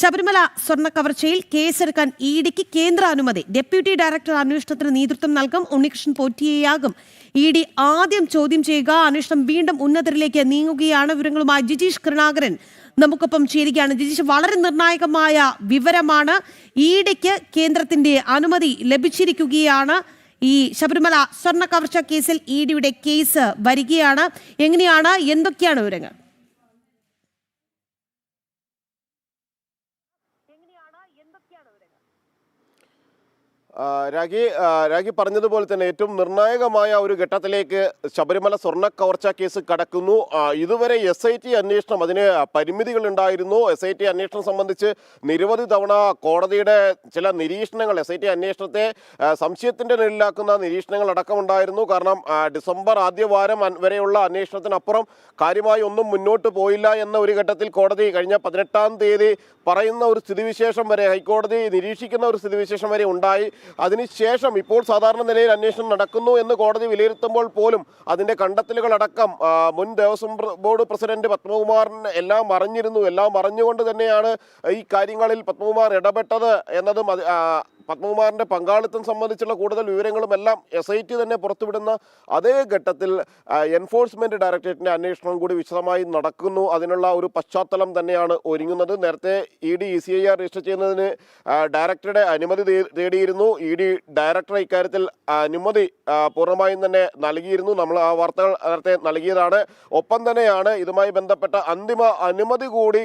ശബരിമല സ്വർണ കവർച്ചയിൽ കേസെടുക്കാൻ ഇ ഡിക്ക് കേന്ദ്ര അനുമതി. ഡെപ്യൂട്ടി ഡയറക്ടർ അന്വേഷണത്തിന് നേതൃത്വം നൽകും. ഉണ്ണികൃഷ്ണൻ പോറ്റിയെയാകും. ഇ ഡി ആദ്യം ചോദ്യം ചെയ്യുക. അന്വേഷണം വീണ്ടും ഉന്നതരിലേക്ക് നീങ്ങുകയാണ് വിവരങ്ങളുമായി ജിജീഷ് കരുണാകരൻ. നമുക്കൊപ്പം ചേരുകയാണ്. ജിജീഷ് വളരെ നിർണായകമായ വിവരമാണ് ഇ ഡിക്ക് കേന്ദ്രത്തിന്റെ അനുമതി ലഭിച്ചിരിക്കുകയാണ്. ഈ ശബരിമല സ്വർണ കവർച്ച കേസിൽ ഇ ഡിയുടെ കേസ് വരികയാണ്. എങ്ങനെയാണ്? എന്തൊക്കെയാണ് വിവരങ്ങൾ? രാഖി രാഖി പറഞ്ഞതുപോലെ തന്നെ ഏറ്റവും നിർണായകമായ ഒരു ഘട്ടത്തിലേക്ക് ശബരിമല സ്വർണ കവർച്ച കേസ് കടക്കുന്നു. ഇതുവരെ എസ് ഐ ടി അന്വേഷണം അതിന് പരിമിതികൾ ഉണ്ടായിരുന്നു എസ് ഐ ടി അന്വേഷണം സംബന്ധിച്ച് നിരവധി തവണ കോടതിയുടെ ചില നിരീക്ഷണങ്ങൾ എസ് ഐ ടി അന്വേഷണത്തെ സംശയത്തിന്റെ നിഴലിലാക്കുന്ന നിരീക്ഷണങ്ങൾ അടക്കമുണ്ടായിരുന്നു. കാരണം ഡിസംബർ ആദ്യ വാരം വരെയുള്ള അന്വേഷണത്തിനപ്പുറം കാര്യമായി ഒന്നും മുന്നോട്ട് പോയില്ല എന്ന ഒരു ഘട്ടത്തിൽ കോടതി കഴിഞ്ഞ പതിനെട്ടാം തീയതി പറയുന്ന ഒരു സ്ഥിതിവിശേഷം വരെ ഹൈക്കോടതി നിരീക്ഷിക്കുന്ന ഒരു സ്ഥിതിവിശേഷം വരെ ഉണ്ടായി. അതിനുശേഷം ഇപ്പോൾ സാധാരണ നിലയിൽ അന്വേഷണം നടക്കുന്നു എന്ന് കോടതി വിലയിരുത്തുമ്പോൾ പോലും അതിന്റെ കണ്ടെത്തലുകളടക്കം മുൻ ദേവസ്വം ബോർഡ് പ്രസിഡന്റ് പത്മകുമാറിന് എല്ലാം അറിഞ്ഞിരുന്നു. എല്ലാം അറിഞ്ഞുകൊണ്ട് തന്നെയാണ് ഈ കാര്യങ്ങളിൽ പത്മകുമാർ ഇടപെട്ടത് എന്നതും പത്മകുമാറിന്റെ പങ്കാളിത്തം സംബന്ധിച്ചുള്ള കൂടുതൽ വിവരങ്ങളും എല്ലാം എസ് ഐ ടി തന്നെ പുറത്തുവിടുന്ന അതേ ഘട്ടത്തിൽ എൻഫോഴ്സ്മെന്റ് ഡയറക്ടറേറ്റിന്റെ അന്വേഷണം കൂടി വിശദമായി നടക്കുന്നു. അതിനുള്ള ഒരു പശ്ചാത്തലം തന്നെയാണ് ഒരുങ്ങുന്നത്. നേരത്തെ E D E C I R register ചെയ്യുന്നതിന് ഡയറക്ടറുടെ അനുമതി തേടിയിരുന്നു. ഇ ഡി ഡയറക്ടർ ഇക്കാര്യത്തിൽ അനുമതി പൂർണമായും തന്നെ നൽകിയിരുന്നു. നമ്മൾ ആ വാർത്തകൾ നേരത്തെ നൽകിയതാണ്. ഒപ്പം തന്നെയാണ് ഇതുമായി ബന്ധപ്പെട്ട അന്തിമ അനുമതി കൂടി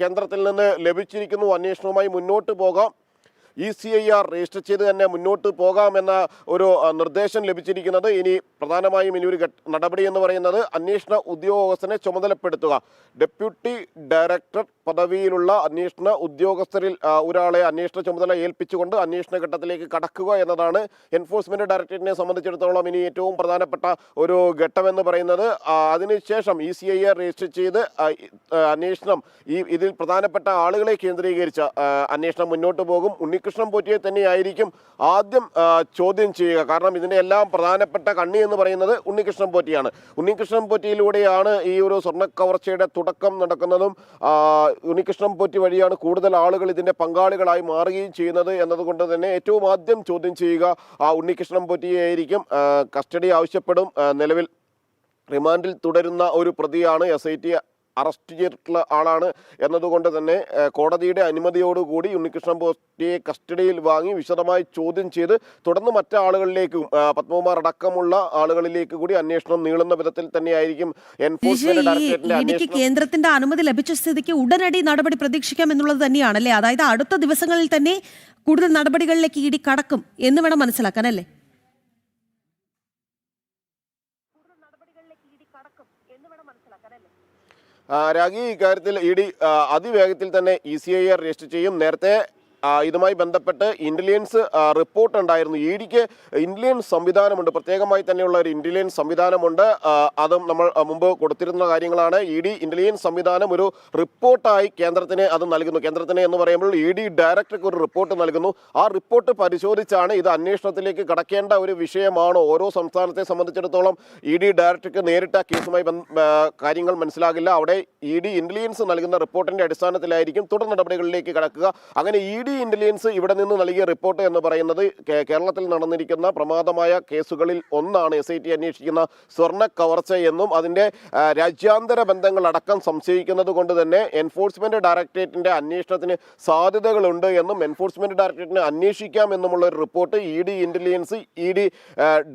കേന്ദ്രത്തിൽ നിന്ന് ലഭിച്ചിരിക്കുന്നു. അന്വേഷണവുമായി മുന്നോട്ട് പോകാം. E C I R register ചെയ്ത് തന്നെ മുന്നോട്ട് പോകാമെന്ന ഒരു നിർദ്ദേശം ലഭിച്ചിരിക്കുന്നത്. ഇനി പ്രധാനമായും ഇനി ഒരു നടപടി എന്ന് പറയുന്നത് അന്വേഷണ ഉദ്യോഗസ്ഥനെ ചുമതലപ്പെടുത്തുക. ഡെപ്യൂട്ടി ഡയറക്ടർ പദവിയിലുള്ള അന്വേഷണ ഉദ്യോഗസ്ഥരിൽ ഒരാളെ അന്വേഷണ ചുമതല ഏൽപ്പിച്ചുകൊണ്ട് അന്വേഷണ ഘട്ടത്തിലേക്ക് കടക്കുക എന്നതാണ് എൻഫോഴ്സ്മെന്റ് ഡയറക്ടറേറ്റിനെ സംബന്ധിച്ചിടത്തോളം ഇനി ഏറ്റവും പ്രധാനപ്പെട്ട ഒരു ഘട്ടമെന്ന് പറയുന്നത്. അതിനുശേഷം ഇ സി ഐ രജിസ്റ്റർ ചെയ്ത് അന്വേഷണം ഈ ഇതിൽ പ്രധാനപ്പെട്ട ആളുകളെ കേന്ദ്രീകരിച്ച അന്വേഷണം മുന്നോട്ട് പോകും. ഉണ്ണികൃഷ്ണൻ പോറ്റിയെ തന്നെയായിരിക്കും ആദ്യം ചോദ്യം ചെയ്യുക. കാരണം ഇതിന്റെ എല്ലാം പ്രധാനപ്പെട്ട കണ്ണി എന്ന് പറയുന്നത് ഉണ്ണികൃഷ്ണൻ പോറ്റിയാണ്. ഉണ്ണികൃഷ്ണൻ പോറ്റിയിലൂടെയാണ് ഈ ഒരു സ്വർണ കവർച്ചയുടെ തുടക്കം നടക്കുന്നതും ഉണ്ണികൃഷ്ണൻ പോറ്റി വഴിയാണ് കൂടുതൽ ആളുകൾ ഇതിന്റെ പങ്കാളികളായി മാറുകയും ചെയ്യുന്നത് എന്നതുകൊണ്ട് തന്നെ ഏറ്റവും ആദ്യം ചോദ്യം ചെയ്യുക ആ ഉണ്ണികൃഷ്ണൻ പോറ്റിയായിരിക്കും കസ്റ്റഡി ആവശ്യപ്പെടും നിലവിൽ റിമാൻഡിൽ തുടരുന്ന ഒരു പ്രതിയാണ് എസ് ഐ ടി അറസ്റ്റ് ചെയ്തിട്ടുള്ള ആളാണ് എന്നതുകൊണ്ട് തന്നെ കോടതിയുടെ അനുമതിയോടുകൂടി ഉണ്ണികൃഷ്ണൻ പോസ്റ്റിയെ കസ്റ്റഡിയിൽ വാങ്ങി വിശദമായി ചോദ്യം ചെയ്ത് തുടർന്ന് മറ്റാളുകളിലേക്കും പത്മകുമാർ അടക്കമുള്ള ആളുകളിലേക്ക് കൂടി അന്വേഷണം നീളുന്ന വിധത്തിൽ തന്നെയായിരിക്കും എൻഫോഴ്സ്മെന്റ് ഡയറക്ടറേറ്റിന്റെ അന്വേഷണം. കേന്ദ്രത്തിന്റെ അനുമതി ലഭിച്ച സ്ഥിതിക്ക് ഉടനടി നടപടി പ്രതീക്ഷിക്കാം എന്നുള്ളത് തന്നെയാണ് അല്ലേ? അതായത് അടുത്ത ദിവസങ്ങളിൽ തന്നെ കൂടുതൽ നടപടികളിലേക്ക് ഇടി കടക്കും എന്ന് വേണം മനസ്സിലാക്കാൻ അല്ലേ? രാഗി ഇക്കാര്യത്തിൽ ഇ ഡി അതിവേഗത്തിൽ തന്നെ E C I R register ചെയ്യും. നേരത്തെ ഇതുമായി ബന്ധപ്പെട്ട് ഇന്റലിജൻസ് റിപ്പോർട്ട് ഉണ്ടായിരുന്നു. ഇ ഡിക്ക് ഇന്റലിജൻസ് സംവിധാനമുണ്ട്. പ്രത്യേകമായി തന്നെയുള്ള ഒരു ഇന്റലിജൻസ് സംവിധാനമുണ്ട്. അതും നമ്മൾ മുമ്പ് കൊടുത്തിരുന്ന കാര്യങ്ങളാണ്. ഇ ഡി ഇന്റലിജൻസ് സംവിധാനം ഒരു റിപ്പോർട്ടായി കേന്ദ്രത്തിന് അത് നൽകുന്നു. കേന്ദ്രത്തിന് എന്ന് പറയുമ്പോൾ ഇ ഡി ഡയറക്ടർക്ക് ഒരു റിപ്പോർട്ട് നൽകുന്നു. ആ റിപ്പോർട്ട് പരിശോധിച്ചാണ് ഇത് അന്വേഷണത്തിലേക്ക് കടക്കേണ്ട ഒരു വിഷയമാണോ? ഓരോ സംസ്ഥാനത്തെ സംബന്ധിച്ചിടത്തോളം ഇ ഡി ഡയറക്ടർക്ക് നേരിട്ട് ആ കേസുമായി കാര്യങ്ങൾ മനസ്സിലാകില്ല. അവിടെ ഇ ഡി ഇന്റലിജൻസ് നൽകുന്ന റിപ്പോർട്ടിന്റെ അടിസ്ഥാനത്തിലായിരിക്കും തുടർ നടപടികളിലേക്ക് കടക്കുക. അങ്ങനെ ഇ ഡി ഇന്റലിജൻസ് ഇവിടെ നിന്ന് നൽകിയ റിപ്പോർട്ട് എന്ന് പറയുന്നത് കേരളത്തിൽ നടന്നിരിക്കുന്ന പ്രമാദമായ കേസുകളിൽ ഒന്നാണ് എസ് ഐ ടി അന്വേഷിക്കുന്ന സ്വർണ കവർച്ച എന്നും അതിന്റെ ആ, രാജ്യാന്തര ബന്ധങ്ങളടക്കം സംശയിക്കുന്നത് കൊണ്ട് തന്നെ എൻഫോഴ്സ്മെന്റ് ഡയറക്ടറേറ്റിന്റെ അന്വേഷണത്തിന് സാധ്യതകളുണ്ട് എന്നും എൻഫോഴ്സ്മെന്റ് ഡയറക്ടറേറ്റിന് അന്വേഷിക്കാം എന്നുമുള്ള ഒരു report E D intelligence E D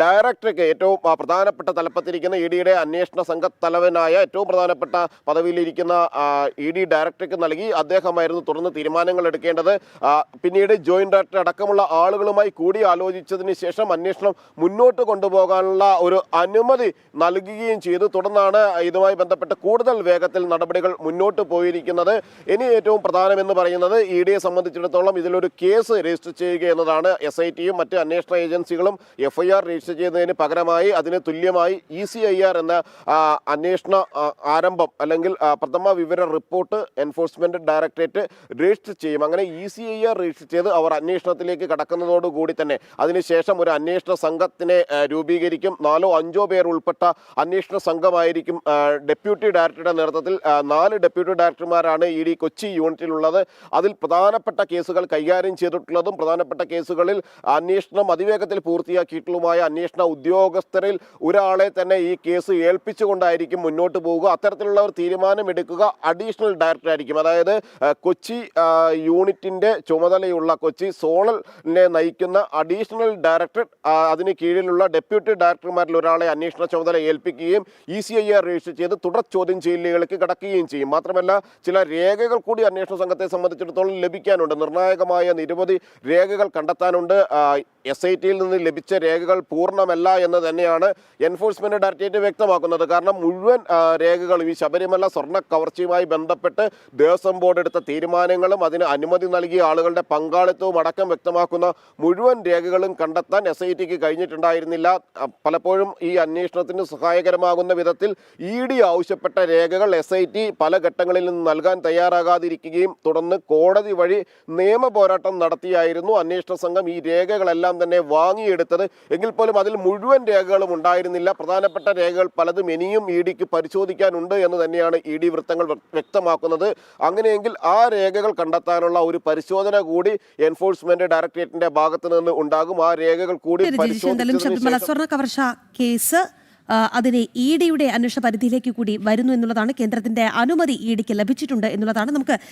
ഡയറക്ടർക്ക് ഏറ്റവും പ്രധാനപ്പെട്ട തലപ്പത്തിരിക്കുന്ന ഇ ഡിയുടെ അന്വേഷണ സംഘ തലവനായ ഏറ്റവും പ്രധാനപ്പെട്ട പദവിയിലിരിക്കുന്ന ഇ ഡി ഡയറക്ടർക്ക് നൽകി. അദ്ദേഹമായിരുന്നു തുടർന്ന് തീരുമാനങ്ങൾ എടുക്കേണ്ടത്. പിന്നീട് ജോയിന്റ് ഡയറക്ടർ അടക്കമുള്ള ആളുകളുമായി കൂടി ആലോചിച്ചതിന് ശേഷം അന്വേഷണം മുന്നോട്ട് കൊണ്ടുപോകാനുള്ള ഒരു അനുമതി നൽകുകയും ചെയ്തു. തുടർന്നാണ് ഇതുമായി ബന്ധപ്പെട്ട് കൂടുതൽ വേഗത്തിൽ നടപടികൾ മുന്നോട്ട് പോയിരിക്കുന്നത്. ഇനി ഏറ്റവും പ്രധാനമെന്ന് പറയുന്നത് ഇ ഡിയെ സംബന്ധിച്ചിടത്തോളം ഇതിലൊരു കേസ് രജിസ്റ്റർ ചെയ്യുക എന്നതാണ്. എസ് ഐ ടിയും മറ്റ് അന്വേഷണ ഏജൻസികളും എഫ് ഐ ആർ രജിസ്റ്റർ ചെയ്യുന്നതിന് പകരമായി അതിന് തുല്യമായി ഇ സി ഐ ആർ എന്ന അന്വേഷണ ആരംഭം അല്ലെങ്കിൽ പ്രഥമ വിവര റിപ്പോർട്ട് എൻഫോഴ്സ്മെന്റ് ഡയറക്ടറേറ്റ് രജിസ്റ്റർ ചെയ്യും. അങ്ങനെ ഇ സി ആർ രജിസ്റ്റർ ചെയ്ത് അവർ അന്വേഷണത്തിലേക്ക് കടക്കുന്നതോടുകൂടി തന്നെ. അതിനുശേഷം ഒരു അന്വേഷണ സംഘത്തിനെ രൂപീകരിക്കും. നാലോ അഞ്ചോ പേർ ഉൾപ്പെട്ട അന്വേഷണ സംഘമായിരിക്കും ഡെപ്യൂട്ടി ഡയറക്ടറുടെ നേതൃത്വത്തിൽ നാല് ഡെപ്യൂട്ടി ഡയറക്ടർമാരാണ് ഇ ഡി കൊച്ചി യൂണിറ്റിലുള്ളത്. അതിൽ പ്രധാനപ്പെട്ട കേസുകൾ കൈകാര്യം ചെയ്തിട്ടുള്ളതും പ്രധാനപ്പെട്ട കേസുകളിൽ അന്വേഷണം അതിവേഗത്തിൽ പൂർത്തിയാക്കിയിട്ടുള്ളതുമായ അന്വേഷണ ഉദ്യോഗസ്ഥരിൽ ഒരാളെ തന്നെ ഈ കേസ് ഏൽപ്പിച്ചുകൊണ്ടായിരിക്കും മുന്നോട്ട് പോവുക. അത്തരത്തിലുള്ള ഒരു തീരുമാനമെടുക്കുക. അഡീഷണൽ ഡയറക്ടർ ആയിരിക്കും അതായത് കൊച്ചി യൂണിറ്റിന്റെ ചുമതലയുള്ള കൊച്ചി സോണലിനെ നയിക്കുന്ന അഡീഷണൽ ഡയറക്ടർ അതിന് കീഴിലുള്ള ഡെപ്യൂട്ടി ഡയറക്ടർമാരിൽ ഒരാളെ അന്വേഷണ ചുമതല ഏൽപ്പിക്കുകയും E C I R register ചെയ്ത് തുടർ ചോദ്യം ചെയ്യലുകൾക്ക് കടക്കുകയും ചെയ്യും. മാത്രമല്ല ചില രേഖകൾ കൂടി അന്വേഷണ സംഘത്തെ സംബന്ധിച്ചിടത്തോളം ലഭിക്കാനുണ്ട്. നിർണായകമായ നിരവധി രേഖകൾ കണ്ടെത്താനുണ്ട്. എസ് ഐ ടിയിൽ നിന്ന് ലഭിച്ച രേഖകൾ പൂർണമല്ല എന്ന് തന്നെയാണ് എൻഫോഴ്സ്മെന്റ് ഡയറക്ടറേറ്റ് വ്യക്തമാക്കുന്നത്. കാരണം മുഴുവൻ രേഖകളും ഈ ശബരിമല സ്വർണ കവർച്ചയുമായി ബന്ധപ്പെട്ട് ദേവസ്വം ബോർഡ് എടുത്ത തീരുമാനങ്ങളും അതിന് അനുമതി നൽകിയ ആളുകളുടെ പങ്കാളിത്തവും അടക്കം വ്യക്തമാക്കുന്ന മുഴുവൻ രേഖകളും കണ്ടെത്താൻ എസ് ഐ ടിക്ക് കഴിഞ്ഞിട്ടുണ്ടായിരുന്നില്ല. പലപ്പോഴും ഈ അന്വേഷണത്തിന് സഹായകരമാകുന്ന വിധത്തിൽ ഇ ഡി ആവശ്യപ്പെട്ട രേഖകൾ എസ് ഐ ടി പല ഘട്ടങ്ങളിൽ നിന്ന് നൽകാൻ തയ്യാറാകാതിരിക്കുകയും തുടർന്ന് കോടതി വഴി നിയമ പോരാട്ടം നടത്തിയായിരുന്നു അന്വേഷണ സംഘം ഈ രേഖകളെല്ലാം തന്നെ വാങ്ങിയെടുത്തത്. എങ്കിൽ പോലും അതിൽ മുഴുവൻ രേഖകളും ഉണ്ടായിരുന്നില്ല. പ്രധാനപ്പെട്ട രേഖകൾ പലതും ഇനിയും ഇ ഡിക്ക് പരിശോധിക്കാനുണ്ട് എന്ന് തന്നെയാണ് ഇ ഡി വൃത്തങ്ങൾ വ്യക്തമാക്കുന്നത്. അങ്ങനെയെങ്കിൽ ആ രേഖകൾ കണ്ടെത്താനുള്ള ഒരു പരിശോധന കൂടി എൻഫോഴ്സ്മെന്റ് ഡയറക്ടറേറ്റിന്റെ ഭാഗത്ത് നിന്ന് ഉണ്ടാകും. ആ രേഖകൾ കൂടി സ്വർണ കവർച്ച കേസ് അതിന് ഇ ഡിയുടെ അന്വേഷണ പരിധിയിലേക്ക് കൂടി വരുന്നു എന്നുള്ളതാണ് കേന്ദ്രത്തിന്റെ അനുമതി ഇ ഡിക്ക് ലഭിച്ചിട്ടുണ്ട് എന്നുള്ളതാണ് നമുക്ക്